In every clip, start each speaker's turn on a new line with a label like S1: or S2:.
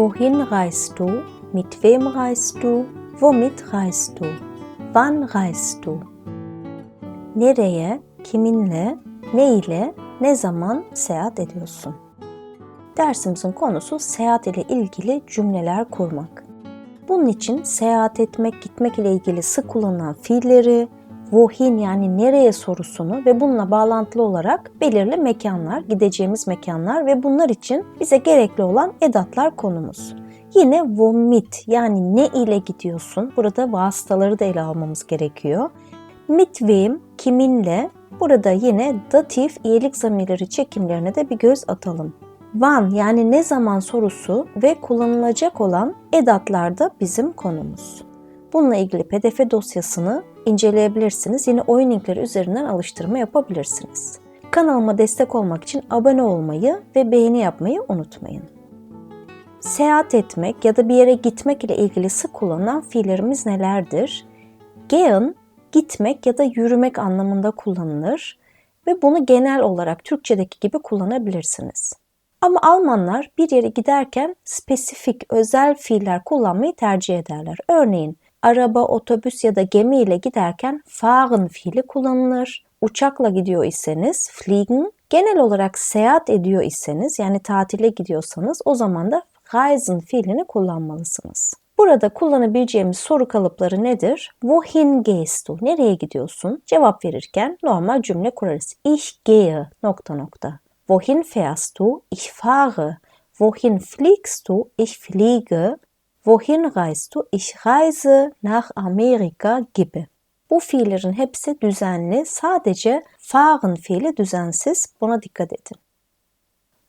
S1: Wohin reist du? Mit wem reist du? Womit reist du? Wann reist du? Nereye, kiminle, ne ile, ne zaman seyahat ediyorsun? Dersimizin konusu seyahat ile ilgili cümleler kurmak. Bunun için seyahat etmek, gitmek ile ilgili sık kullanılan fiilleri, wohin yani nereye sorusunu ve bununla bağlantılı olarak belirli mekanlar, gideceğimiz mekanlar ve bunlar için bize gerekli olan edatlar konumuz. Yine womit yani ne ile gidiyorsun? Burada vasıtaları da ele almamız gerekiyor. Mit wem, kiminle? Burada yine datif iyilik zamirleri çekimlerine de bir göz atalım. Wann yani ne zaman sorusu ve kullanılacak olan edatlar da bizim konumuz. Bununla ilgili pdf dosyasını inceleyebilirsiniz. Yine oyun linkleri üzerinden alıştırma yapabilirsiniz. Kanalıma destek olmak için abone olmayı ve beğeni yapmayı unutmayın. Seyahat etmek ya da bir yere gitmek ile ilgili sık kullanılan fiillerimiz nelerdir? Gehen, gitmek ya da yürümek anlamında kullanılır ve bunu genel olarak Türkçedeki gibi kullanabilirsiniz. Ama Almanlar bir yere giderken spesifik, özel fiiller kullanmayı tercih ederler. Örneğin araba, otobüs ya da gemi ile giderken fahren fiili kullanılır. Uçakla gidiyor iseniz fliegen, genel olarak seyahat ediyor iseniz yani tatile gidiyorsanız o zaman da reisen fiilini kullanmalısınız. Burada kullanabileceğimiz soru kalıpları nedir? Wohin gehst du? Nereye gidiyorsun? Cevap verirken normal cümle kurarız. Ich gehe nokta nokta. Wohin fährst du? Ich fahre. Wohin fliegst du? Ich fliege. Wohin reist du? Ich reise nach Amerika gibi. Bu fiillerin hepsi düzenli. Sadece fahren fiili düzensiz. Buna dikkat edin.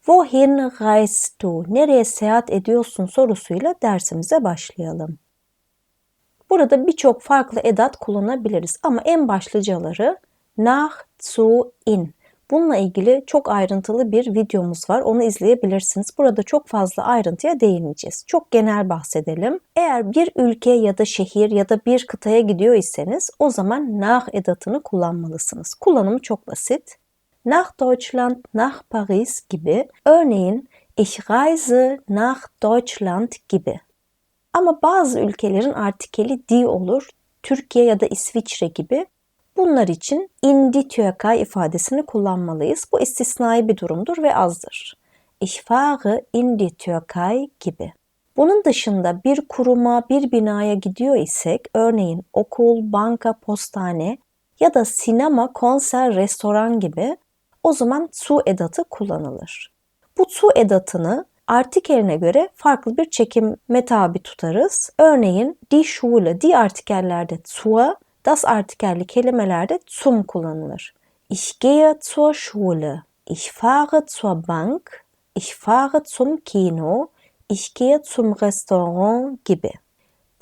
S1: Wohin reist du? Nereye seyahat ediyorsun sorusuyla dersimize başlayalım. Burada birçok farklı edat kullanabiliriz ama en başlıcaları nach, zu, in. Bununla ilgili çok ayrıntılı bir videomuz var. Onu izleyebilirsiniz. Burada çok fazla ayrıntıya değinmeyeceğiz. Çok genel bahsedelim. Eğer bir ülke ya da şehir ya da bir kıtaya gidiyor iseniz o zaman nach edatını kullanmalısınız. Kullanımı çok basit. Nach Deutschland, nach Paris gibi. Örneğin ich reise nach Deutschland gibi. Ama bazı ülkelerin artikeli die olur. Türkiye ya da İsviçre gibi Bunlar için in Türkei ifadesini kullanmalıyız. Bu istisnai bir durumdur ve azdır. Ich fahre in die Türkei gibi. Bunun dışında bir kuruma, bir binaya gidiyor isek, örneğin okul, banka, postane ya da sinema, konser, restoran gibi o zaman zu edatı kullanılır. Bu zu edatını artikeline göre farklı bir çekime tabi tutarız. Örneğin die Schule, die artikellerde zur, Das artikelli kelimelerde zum kullanılır. Ich gehe zur Schule. Ich fahre zur Bank. Ich fahre zum Kino. Ich gehe zum Restaurant gibi.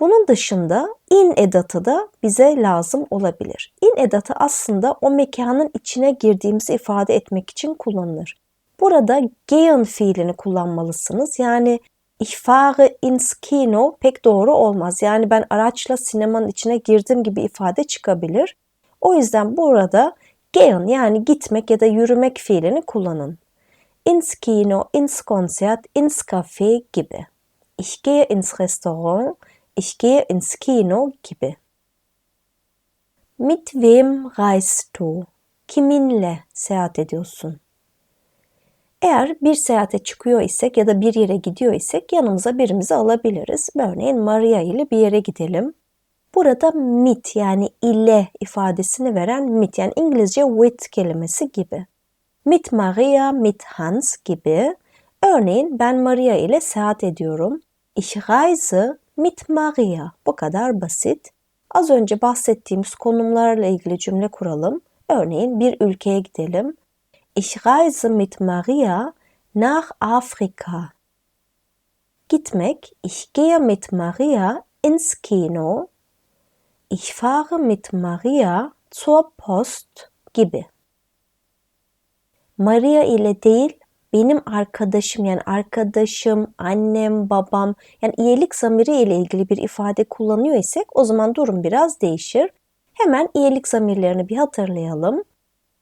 S1: Bunun dışında in edatı da bize lazım olabilir. In edatı aslında o mekanın içine girdiğimizi ifade etmek için kullanılır. Burada gehen fiilini kullanmalısınız. Yani ich fahre ins Kino pek doğru olmaz. Yani ben araçla sinemanın içine girdim gibi ifade çıkabilir. O yüzden burada gehen yani gitmek ya da yürümek fiilini kullanın. Ins Kino, ins Konzert, ins Café gibi. Ich gehe ins Restaurant, ich gehe ins Kino gibi. Mit wem reist du? Kiminle seyahat ediyorsun? Eğer bir seyahate çıkıyor isek ya da bir yere gidiyor isek yanımıza birimizi alabiliriz. Örneğin Maria ile bir yere gidelim. Burada mit yani ile ifadesini veren mit yani İngilizce with kelimesi gibi. Mit Maria, mit Hans gibi. Örneğin ben Maria ile seyahat ediyorum. Ich reise mit Maria. Bu kadar basit. Az önce bahsettiğimiz konumlarla ilgili cümle kuralım. Örneğin bir ülkeye gidelim. Ich reise mit Maria nach Afrika. Gitmek, ich gehe mit Maria ins Kino. Ich fahre mit Maria zur Post gibi. Maria ile değil, benim arkadaşım yani arkadaşım, annem, babam yani iyilik zamiri ile ilgili bir ifade kullanıyor isek o zaman durum biraz değişir. Hemen iyilik zamirlerini bir hatırlayalım.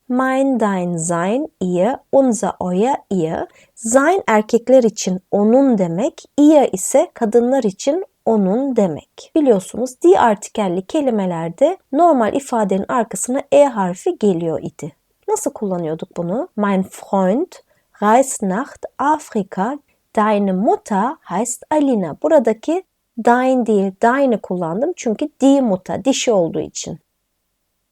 S1: Mein, dein, sein, ihr, unser, euer, ihr. Sein erkekler için onun demek, ihr ise kadınlar için onun demek. Biliyorsunuz di artikelli kelimelerde normal ifadenin arkasına e harfi geliyor idi. Nasıl kullanıyorduk bunu? Mein Freund reist nach Afrika. Deine Mutter heißt Alina. Buradaki dein değil, deine kullandım çünkü die Mutter, dişi olduğu için.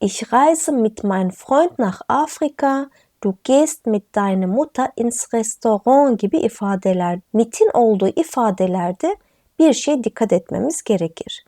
S1: Ich reise mit meinem Freund nach Afrika. Du gehst mit deiner Mutter ins Restaurant gibi ifadeler. Mit'in olduğu ifadelerde bir şey dikkat etmemiz gerekir.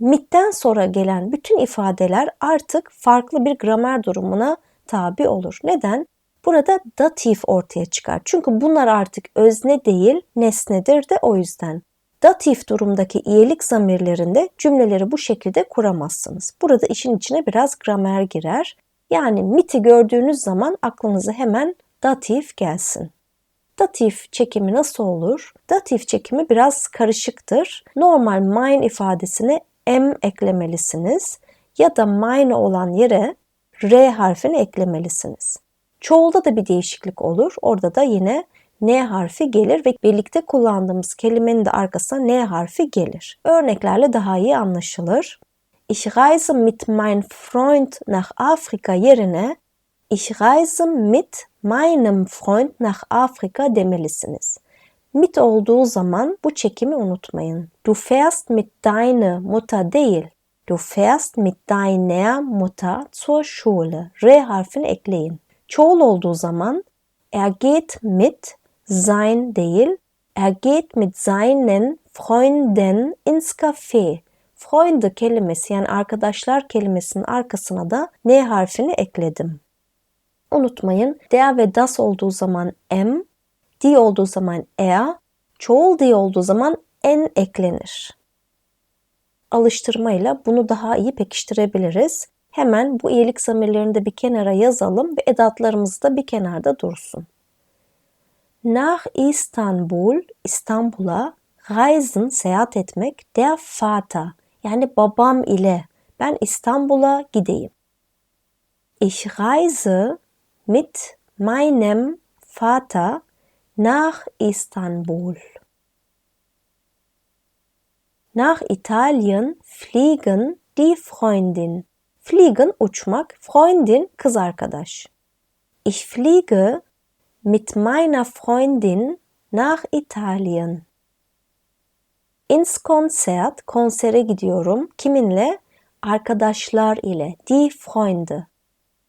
S1: Mit'ten sonra gelen bütün ifadeler artık farklı bir gramer durumuna tabi olur. Neden? Burada datif ortaya çıkar. Çünkü bunlar artık özne değil, nesnedir de o yüzden. Datif durumdaki iyilik zamirlerinde cümleleri bu şekilde kuramazsınız. Burada işin içine biraz gramer girer. Yani miti gördüğünüz zaman aklınıza hemen datif gelsin. Datif çekimi nasıl olur? Datif çekimi biraz karışıktır. Normal mine ifadesine m eklemelisiniz ya da mine olan yere r harfini eklemelisiniz. Çoğulda da bir değişiklik olur. Orada da yine N harfi gelir ve birlikte kullandığımız kelimenin de arkasına N harfi gelir. Örneklerle daha iyi anlaşılır. Ich reise mit mein Freund nach Afrika yerine Ich reise mit meinem Freund nach Afrika demelisiniz. Mit olduğu zaman bu çekimi unutmayın. Du fährst mit deiner Mutter değil. Du fährst mit deiner Mutter zur Schule. R harfini ekleyin. Çoğul olduğu zaman er geht mit sein değil, er geht mit seinen Freunden ins Café. Freunde kelimesi yani arkadaşlar kelimesinin arkasına da N harfini ekledim. Unutmayın der ve das olduğu zaman m, die olduğu zaman er, çoğul die olduğu zaman n eklenir. Alıştırmayla bunu daha iyi pekiştirebiliriz. Hemen bu iyilik zamirlerini de bir kenara yazalım ve edatlarımız da bir kenarda dursun. Nach İstanbul, İstanbul'a reisen, seyahat etmek, der Vater, yani babam ile ben İstanbul'a gideyim. Ich reise mit meinem Vater nach Istanbul. Nach Italien fliegen die Freundin. Fliegen uçmak, Freundin kız arkadaş. Ich fliege mit meiner Freundin nach Italien. Ins Konzert, konsere gidiyorum. Kiminle? Arkadaşlar ile. Die Freunde.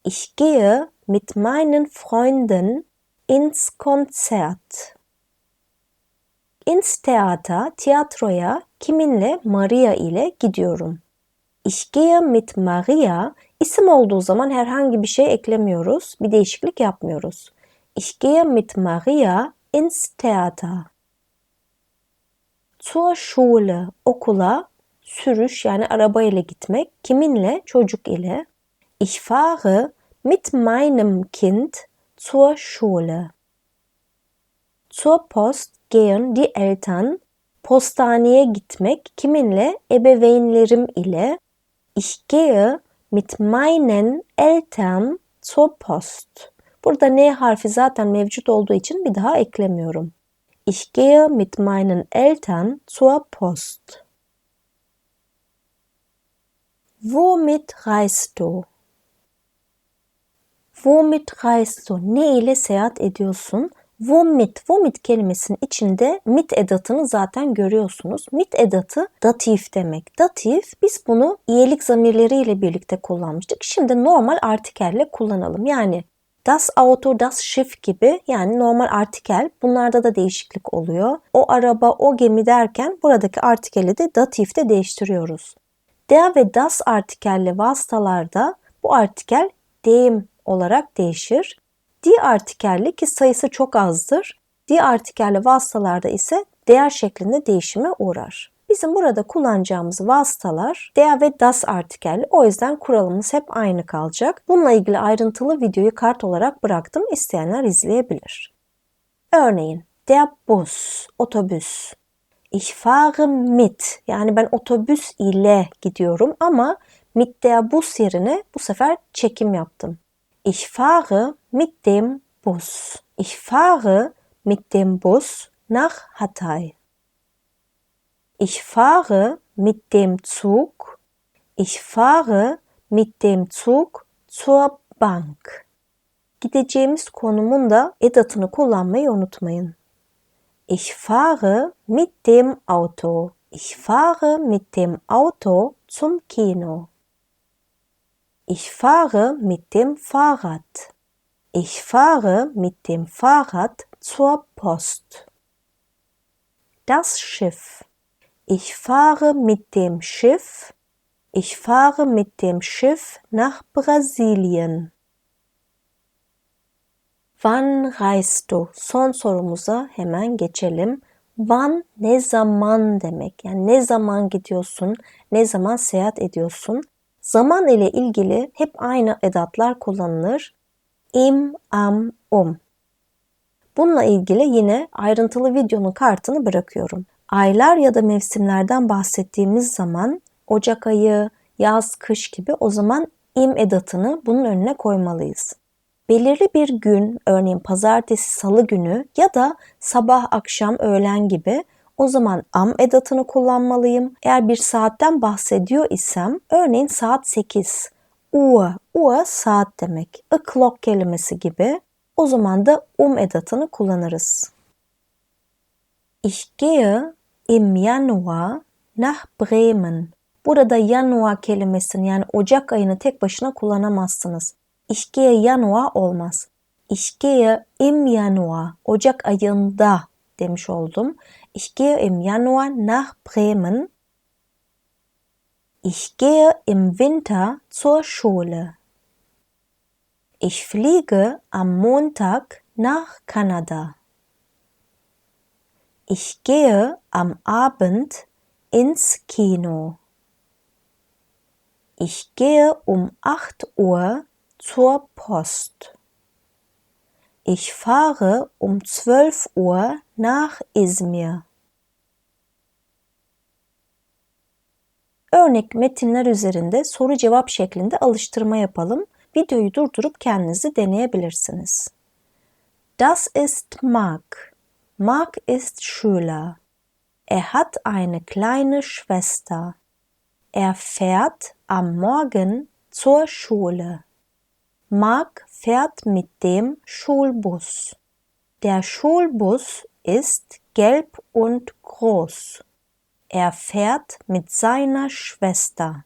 S1: Ich gehe mit meinen Freunden ins Konzert. Ins Theater, tiyatroya kiminle? Maria ile gidiyorum. Ich gehe mit Maria. İsim olduğu zaman herhangi bir şey eklemiyoruz. Bir değişiklik yapmıyoruz. Ich gehe mit Maria ins Theater. Zur Schule, okula, sürüş yani araba ile gitmek. Kiminle? Çocuk ile. Ich fahre mit meinem Kind zur Schule. Zur Post gehen die Eltern. Postaneye gitmek kiminle? Ebeveynlerim ile. Ich gehe mit meinen Eltern zur Post. Burada N harfi zaten mevcut olduğu için bir daha eklemiyorum. Ich gehe mit meinen Eltern zur Post. Womit reist du? Womit reist du? Ne ile seyahat ediyorsun? Vomit, vomit kelimesinin içinde mit edatını zaten görüyorsunuz. Mit edatı datif demek. Datif biz bunu iyilik zamirleriyle birlikte kullanmıştık. Şimdi normal artikelle kullanalım. Yani Das Auto, das Schiff gibi yani normal artikel bunlarda da değişiklik oluyor. O araba, o gemi derken buradaki artikeli de datifte değiştiriyoruz. Der ve das artikelli vasıtalarda bu artikel deyim olarak değişir. Die artikelli ki sayısı çok azdır. Die artikelli vasıtalarda ise değer şeklinde değişime uğrar. Bizim burada kullanacağımız vasıtalar der ve das artikel. O yüzden kuralımız hep aynı kalacak. Bununla ilgili ayrıntılı videoyu kart olarak bıraktım. İsteyenler izleyebilir. Örneğin der Bus, otobüs. Ich fahre mit. Yani ben otobüs ile gidiyorum ama mit der Bus yerine bu sefer çekim yaptım. Ich fahre mit dem Bus. Ich fahre mit dem Bus nach Hatay. Ich fahre mit dem Zug. Ich fahre mit dem Zug zur Bank. Gideceğimiz konumun da edatını kullanmayı unutmayın. Ich fahre mit dem Auto. Ich fahre mit dem Auto zum Kino. Ich fahre mit dem Fahrrad. Ich fahre mit dem Fahrrad zur Post. Das Schiff. Ich fahre mit dem Schiff. Ich fahre mit dem Schiff nach Brasilien. Wann reist du? Son sorumuza hemen geçelim. Wann ne zaman demek. Yani ne zaman gidiyorsun, ne zaman seyahat ediyorsun. Zaman ile ilgili hep aynı edatlar kullanılır. Im, am, um. Bununla ilgili yine ayrıntılı videonun kartını bırakıyorum. Aylar ya da mevsimlerden bahsettiğimiz zaman Ocak ayı, yaz, kış gibi o zaman im edatını bunun önüne koymalıyız. Belirli bir gün, örneğin pazartesi, salı günü ya da sabah, akşam, öğlen gibi o zaman am edatını kullanmalıyım. Eğer bir saatten bahsediyor isem, örneğin saat 8. Uhr, Uhr saat demek. A clock kelimesi gibi. O zaman da um edatını kullanırız. Ich gehe im Januar nach Bremen. Burada Januar kelimesini yani Ocak ayını tek başına kullanamazsınız. Ich gehe Januar olmaz. Ich gehe im Januar. Ocak ayında demiş oldum. Ich gehe im Januar nach Bremen. Ich gehe im Winter zur Schule. Ich fliege am Montag nach Kanada. Ich gehe am Abend ins Kino. Ich gehe um 8 Uhr zur Post. Ich fahre um 12 Uhr nach İzmir. Örnek metinler üzerinde soru cevap şeklinde alıştırma yapalım. Videoyu durdurup kendinizi deneyebilirsiniz. Das ist Mark. Mark ist Schüler. Er hat eine kleine Schwester. Er fährt am Morgen zur Schule. Mark fährt mit dem Schulbus. Der Schulbus ist gelb und groß. Er fährt mit seiner Schwester.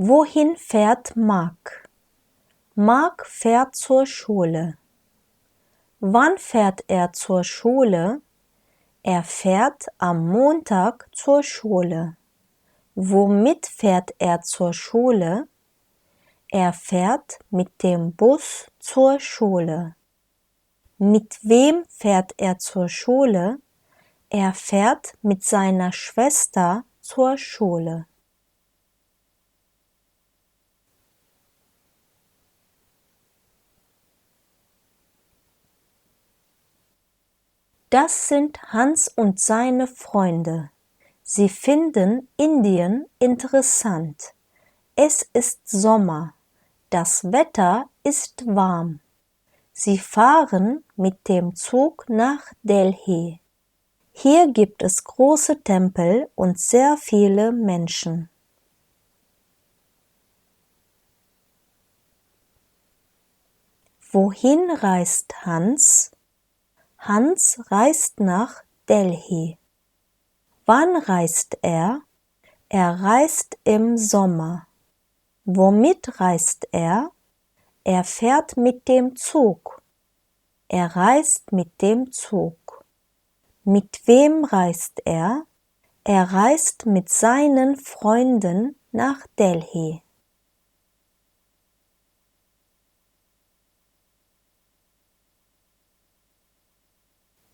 S1: Wohin fährt Mark? Mark fährt zur Schule. Wann fährt er zur Schule? Er fährt am Montag zur Schule. Womit fährt er zur Schule? Er fährt mit dem Bus zur Schule. Mit wem fährt er zur Schule? Er fährt mit seiner Schwester zur Schule. Das sind Hans und seine Freunde. Sie finden Indien interessant. Es ist Sommer. Das Wetter ist warm. Sie fahren mit dem Zug nach Delhi. Hier gibt es große Tempel und sehr viele Menschen. Wohin reist Hans? Hans reist nach Delhi. Wann reist er? Er reist im Sommer. Womit reist er? Er fährt mit dem Zug. Er reist mit dem Zug. Mit wem reist er? Er reist mit seinen Freunden nach Delhi.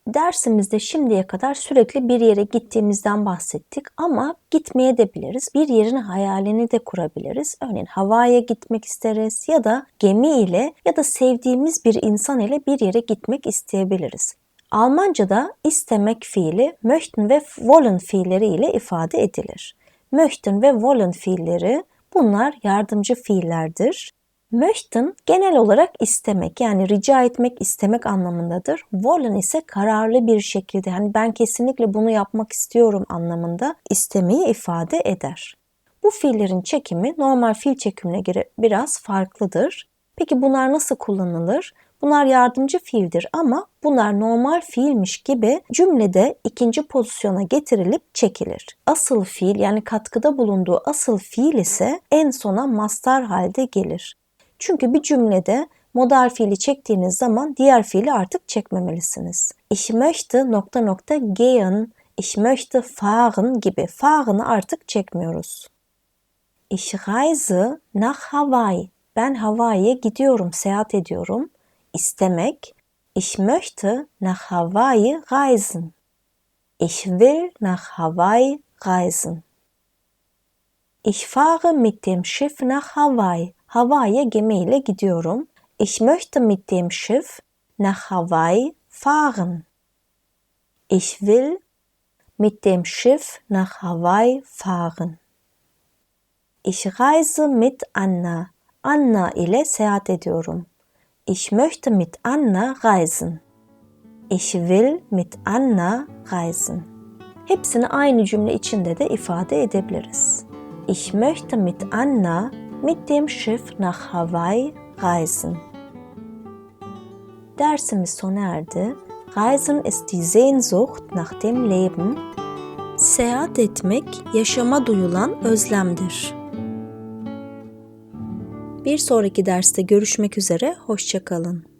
S1: Dersimizde şimdiye kadar sürekli bir yere gittiğimizden bahsettik ama gitmeye de biliriz. Bir yerin hayalini de kurabiliriz. Örneğin havaya gitmek isteriz ya da gemi ile ya da sevdiğimiz bir insan ile bir yere gitmek isteyebiliriz. Almanca'da istemek fiili möchten ve wollen fiilleri ile ifade edilir. Möchten ve wollen fiilleri bunlar yardımcı fiillerdir. Möchten genel olarak istemek yani rica etmek, istemek anlamındadır. Wollen ise kararlı bir şekilde hani ben kesinlikle bunu yapmak istiyorum anlamında istemeyi ifade eder. Bu fiillerin çekimi normal fiil çekimine göre biraz farklıdır. Peki bunlar nasıl kullanılır? Bunlar yardımcı fiildir ama bunlar normal fiilmiş gibi cümlede ikinci pozisyona getirilip çekilir. Asıl fiil yani katkıda bulunduğu asıl fiil ise en sona mastar halde gelir. Çünkü bir cümlede modal fiili çektiğiniz zaman diğer fiili artık çekmemelisiniz. Ich möchte nokta nokta gehen, ich möchte fahren gibi fahrını artık çekmiyoruz. Ich reise nach Hawaii. Ben Hawaii'ye gidiyorum, seyahat ediyorum. İstemek. Ich möchte nach Hawaii reisen. Ich will nach Hawaii reisen. Ich fahre mit dem Schiff nach Hawaii. Hawaii'ye gemiyle gidiyorum. Ich möchte mit dem Schiff nach Hawaii fahren. Ich will mit dem Schiff nach Hawaii fahren. Ich reise mit Anna. Anna ile seyahat ediyorum. Ich möchte mit Anna reisen. Ich will mit Anna reisen. Hepsini aynı cümle içinde de ifade edebiliriz. Ich möchte mit Anna mit dem Schiff nach Hawaii reisen. Dersimiz sona erdi. Reisen ist die Sehnsucht nach dem Leben. Seyahat etmek yaşama duyulan özlemdir. Bir sonraki derste görüşmek üzere, hoşçakalın.